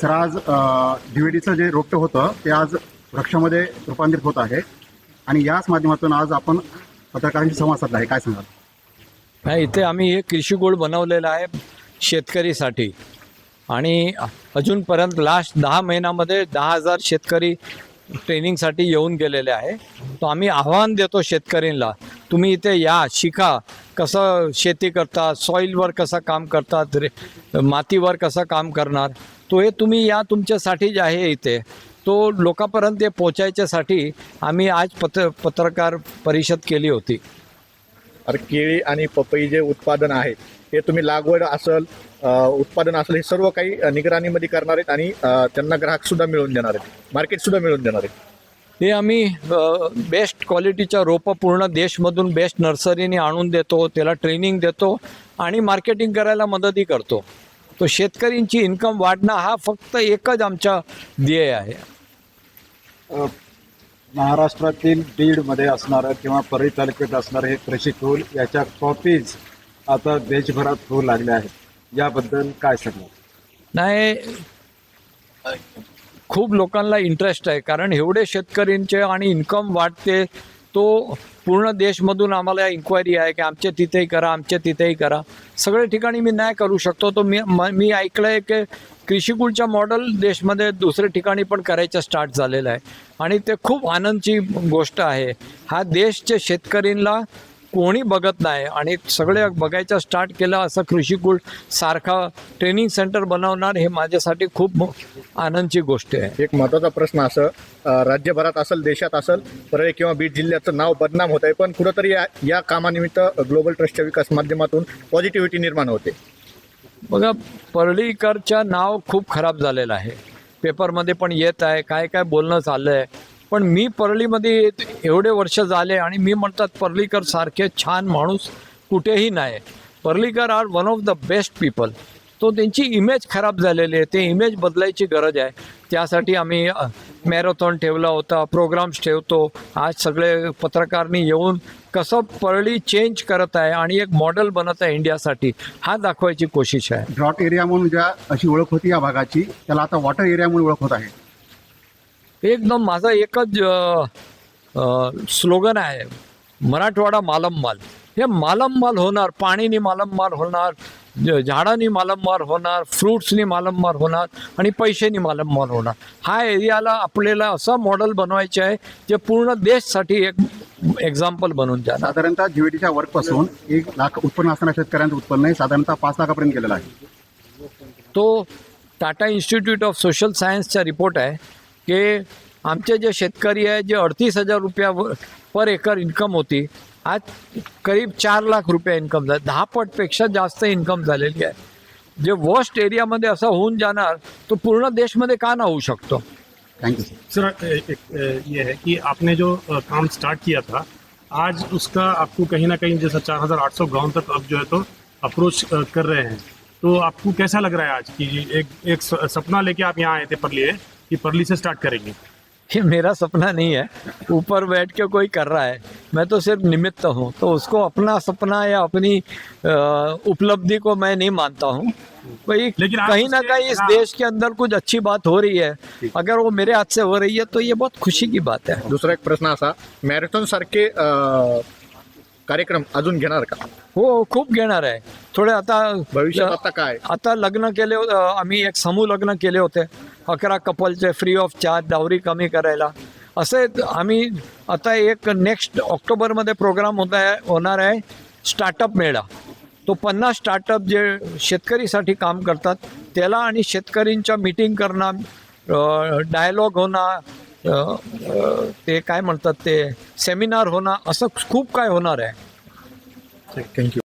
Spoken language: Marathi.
सर आज डी जे रोपटं होतं ते आज वृक्षामध्ये रूपांतरित होत आहे. आणि याच माध्यमातून आज आपण पत्रकारांशी संवाद साधला आहे. काय सांगाल? नाही इथे आम्ही हे कृषी गोड बनवलेलं आहे शेतकरीसाठी. आणि अजूनपर्यंत लास्ट दहा महिन्यामध्ये दहा हजार शेतकरी ट्रेनिंगसाठी येऊन गेलेले आहे. तो आम्ही आव्हान देतो शेतकऱ्यांना तुम्ही इथे या शिका. कसं शेती करतात सॉईलवर कसं काम करतात रे मातीवर कसं काम करणार तो हे तुम्ही या तुमच्यासाठी जे आहे इथे. तो लोकांपर्यंत ते पोचायच्यासाठी आम्ही आज पत्र पत्रकार परिषद केली होती. अरे केळी आणि पपई जे उत्पादन आहे हे तुम्ही लागवड असेल उत्पादन असेल हे सर्व काही निगराणीमध्ये करणार आहेत आणि त्यांना ग्राहक सुद्धा मिळवून देणार आहेत. मार्केट सुद्धा मिळवून देणार आहेत. हे आम्ही बेस्ट क्वालिटीच्या रोपं पूर्ण देशमधून बेस्ट नर्सरीने आणून देतो त्याला ट्रेनिंग देतो आणि मार्केटिंग करायला मदतही करतो. तो शेतकऱ्यांची इन्कम वाढणं हा फक्त एकच आमचा ध्येय आहे. महाराष्ट्रातील बीडमध्ये असणारं किंवा परळी तालुक्यात असणारं हे कृषी टूल याच्या कॉपीज आता देशभरात होऊ लागल्या आहेत. याबद्दल काय सांगणार? नाही खूप लोकांना इंटरेस्ट आहे. कारण एवढे शेतकऱ्यांचे आणि इन्कम वाढते तो पूर्ण देशमधून आम्हाला इन्क्वायरी आहे की आमच्या तिथेही करा आमच्या तिथेही करा. सगळ्या ठिकाणी मी नाही करू शकतो. तो मी म- मी ऐकलं आहे की कृषीकुलच्या मॉडेल देशमध्ये दुसऱ्या ठिकाणी पण करायचं स्टार्ट झालेलं आहे. आणि ते खूप आनंदची गोष्ट आहे. हा देशच्या शेतकऱ्यांना कोणी बघत नाही आणि सगळे बघायचं स्टार्ट केलं असं कृषीकुल सारखा ट्रेनिंग सेंटर बनवणार हे माझ्यासाठी खूप आनंदची गोष्ट आहे. एक महत्त्वाचा प्रश्न असं राज्यभरात असेल देशात असेल परळी किंवा बीड जिल्ह्याचं नाव बदनाम होत आहे पण कुठंतरी या या कामानिमित्त ग्लोबल ट्रस्टच्या विकास माध्यमातून पॉझिटिव्हिटी निर्माण होते. बघा पर्ळीकरच्या नाव खूप खराब झालेलं आहे. पेपरमध्ये पण येत आहे काय काय बोलणं चाललं आहे पण मी परळीमध्ये एवढे वर्ष झाले आणि मी म्हणतात पर्लीकर सारखे छान माणूस कुठेही नाही. Parlikar are one of the best people तो त्यांची इमेज खराब झालेली आहे. ते इमेज बदलायची गरज आहे. त्यासाठी आम्ही मॅरेथॉन ठेवला होता प्रोग्राम्स ठेवतो. आज सगळे पत्रकारनी येऊन कसं परळी चेंज करत आहे आणि एक मॉडेल बनत आहे इंडियासाठी हा दाखवायची कोशिश आहे. ड्रॉट एरिया म्हणून ज्या अशी ओळख होती या भागाची त्याला आता वॉटर एरिया म्हणून ओळख होत आहे. एकदम माझा एकच स्लोगन आहे मराठवाडा मालममाल. हे मालममाल होणार पाणीनी मालममाल होणार झाडांनी मालममाल होणार फ्रुट्सनी मालममाल होणार आणि पैशानी मालममाल होणार. हा एरियाला आपल्याला असं मॉडेल बनवायचे आहे जे पूर्ण देशसाठी एक एक्झाम्पल बनून जाणार. साधारणतः जी व्ही डीच्या वर्कपासून एक लाख उत्पन्न असणाऱ्या शेतकऱ्यांचं उत्पन्न आहे साधारणतः पाच लाखापर्यंत गेलेलं आहे. तो टाटा इन्स्टिट्यूट ऑफ सोशल सायन्सचा रिपोर्ट आहे. की आमचे जे शेतकरी आहे जे अडतीस हजार रुपया पर एकर इन्कम होती आज करीब चार लाख रुपये इन्कम झाले. दहा पटपेक्षा जास्त इन्कम झालेली आहे. जे वर्स्ट एरियामध्ये असं होऊन जाणार तो पूर्ण देशमध्ये का ना होऊ शकतो? थँक्यू सर सर ये है कि आपने जो काम स्टार्ट किया था आज उसका आपको कहीं ना कहीं जैसा चार हजार आठ सौ गाँव तक अब जो है तो अप्रोच कर रहे हैं। तो आपको कैसा लग रहा है आज कि एक एक स- सपना लेके आप यहाँ आए थे परली है कि परली से स्टार्ट करेंगे। ये मेरा सपना नहीं है। ऊपर बैठ के कोई कर रहा है। मैं तो सिर्फ़ निमित्त हूँ। तो उसको अपना सपना या अपनी उपलब्धि को मैं नहीं मानता हूँ। भाई लेकिन कहीं ना कहीं इस हाँ। देश के अंदर कुछ अच्छी बात हो रही है। अगर वो मेरे हाथ से हो रही है तो ये बहुत खुशी की बात है। दूसरा एक प्रश्न असा मॅरेथॉन सारखे अ, कार्यक्रम अजून घेणार का? हो खूप घेणार आहे. थोडे आता भविष्यात आता काय? आता लग्न केले हो- अ, आम्ही एक समूह लग्न केले होते. अकरा कपलचे फ्री ऑफ चार्ज डावरी कमी करायला. असे आम्ही आता एक नेक्स्ट ऑक्टोबरमध्ये प्रोग्राम होत आहे होणार आहे स्टार्टअप मेळा. तो पन्नास स्टार्टअप जे शेतकरीसाठी काम करतात त्याला आणि शेतकरींच्या मीटिंग करणं डायलॉग अ, ते काय म्हणतात ते सेमिनार होणार असं खूप काय होणार आहे. थँक्यू